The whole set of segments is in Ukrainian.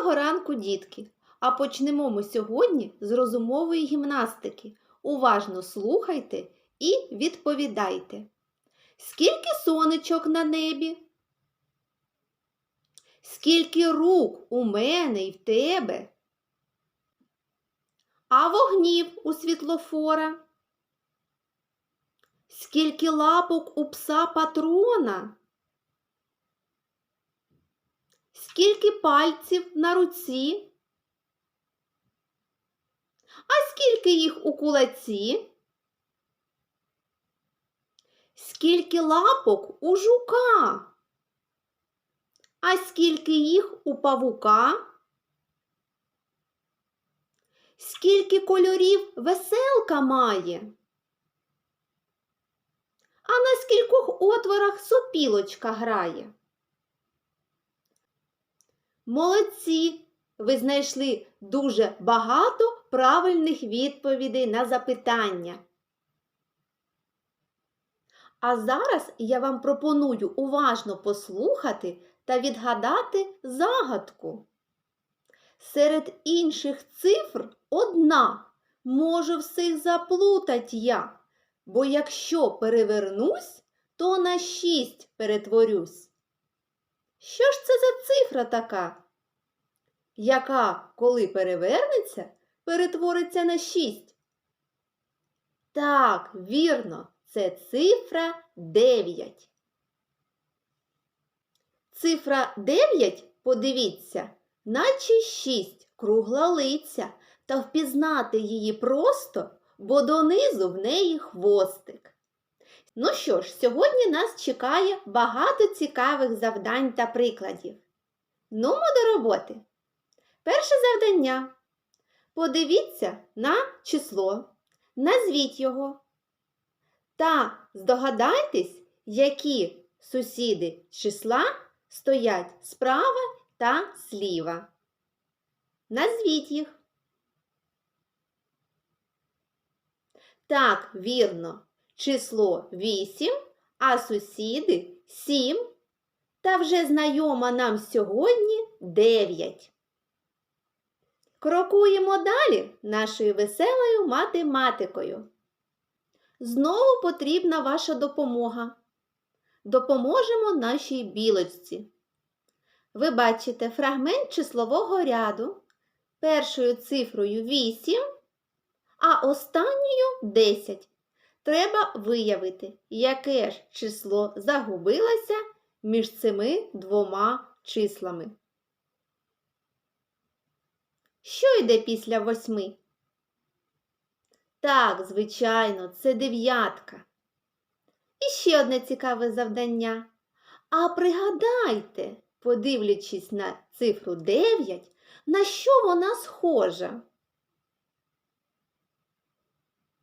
Доброго ранку, дітки! А почнемо ми сьогодні з розумової гімнастики. Уважно слухайте і відповідайте. Скільки сонечок на небі? Скільки рук у мене і в тебе? А вогнів у світлофора? Скільки лапок у пса патрона? Скільки пальців на руці? А скільки їх у кулаці? Скільки лапок у жука? А скільки їх у павука? Скільки кольорів веселка має? А на скількох отворах сопілочка грає? Молодці! Ви знайшли дуже багато правильних відповідей на запитання. А зараз я вам пропоную уважно послухати та відгадати загадку. Серед інших цифр одна можу всіх заплутать я, бо якщо перевернусь, то на шість перетворюсь. Що ж це за цифра така? Яка, коли перевернеться, перетвориться на шість? Так, вірно, це цифра 9. Цифра 9, подивіться, наче 6 кругла лиця, та впізнати її просто, бо донизу в неї хвостик. Ну що ж, сьогодні нас чекає багато цікавих завдань та прикладів. Нумо до роботи. Перше завдання. Подивіться на число, назвіть його. Та здогадайтесь, які сусіди числа стоять справа та зліва. Назвіть їх. Так, вірно, число 8, а сусіди 7, та вже знайома нам сьогодні 9. Крокуємо далі нашою веселою математикою. Знову потрібна ваша допомога. Допоможемо нашій білочці. Ви бачите фрагмент числового ряду першою цифрою 8, а останньою 10. Треба виявити, яке ж число загубилося між цими двома числами. Що йде після восьми? Так, звичайно, це дев'ятка. І ще одне цікаве завдання. А пригадайте, подивлячись на цифру 9, на що вона схожа?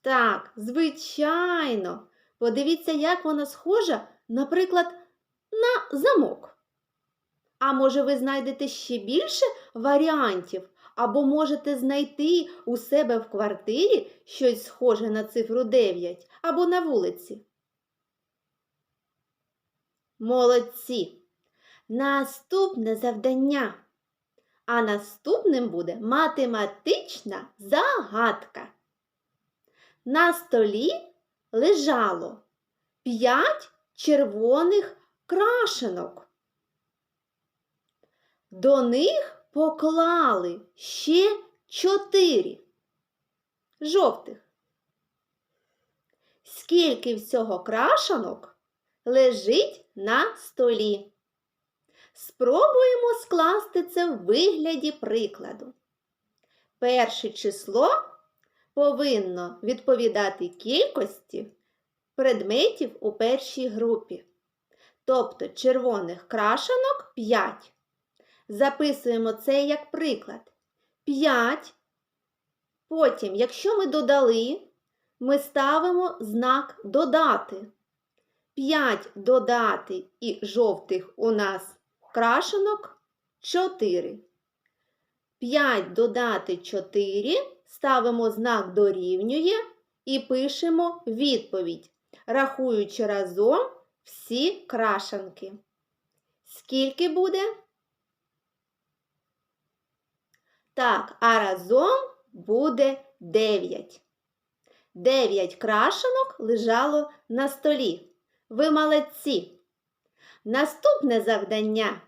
Так, звичайно. Подивіться, як вона схожа, наприклад, на замок. А може, ви знайдете ще більше варіантів, або можете знайти у себе в квартирі щось схоже на цифру 9 або на вулиці. Молодці! Наступне завдання. А наступним буде математична загадка. На столі лежало п'ять червоних крашенок. До них поклали ще чотири жовтих. Скільки всього крашенок лежить на столі? Спробуємо скласти це в вигляді прикладу. Перше число повинно відповідати кількості предметів у першій групі. Тобто червоних крашенок 5. Записуємо це як приклад. 5. Потім, якщо ми додали, ми ставимо знак додати. 5 додати і жовтих у нас крашенок 4. 5 додати 4, ставимо знак дорівнює і пишемо відповідь, рахуючи разом всі крашенки. Скільки буде? Так, а разом буде 9. 9 крашенок лежало на столі. Ви молодці. Наступне завдання.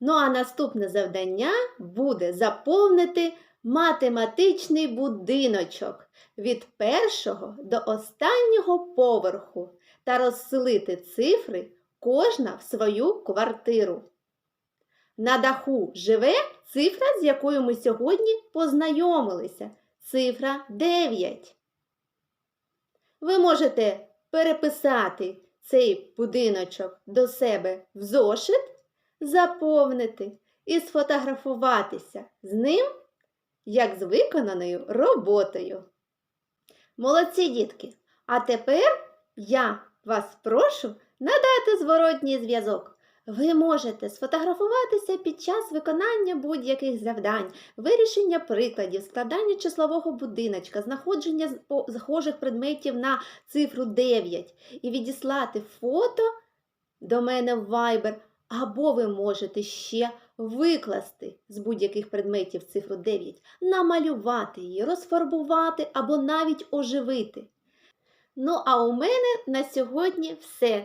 Ну а наступне завдання буде заповнити математичний будиночок від першого до останнього поверху та розселити цифри кожна в свою квартиру. На даху живе цифра, з якою ми сьогодні познайомилися. Цифра 9. Ви можете переписати цей будиночок до себе в зошит, заповнити і сфотографуватися з ним, як з виконаною роботою. Молодці дітки! А тепер я вас прошу надати зворотній зв'язок. Ви можете сфотографуватися під час виконання будь-яких завдань, вирішення прикладів, складання числового будиночка, знаходження схожих предметів на цифру 9 і відіслати фото до мене в Viber, або ви можете ще викласти з будь-яких предметів цифру 9, намалювати її, розфарбувати або навіть оживити. Ну, а у мене на сьогодні все.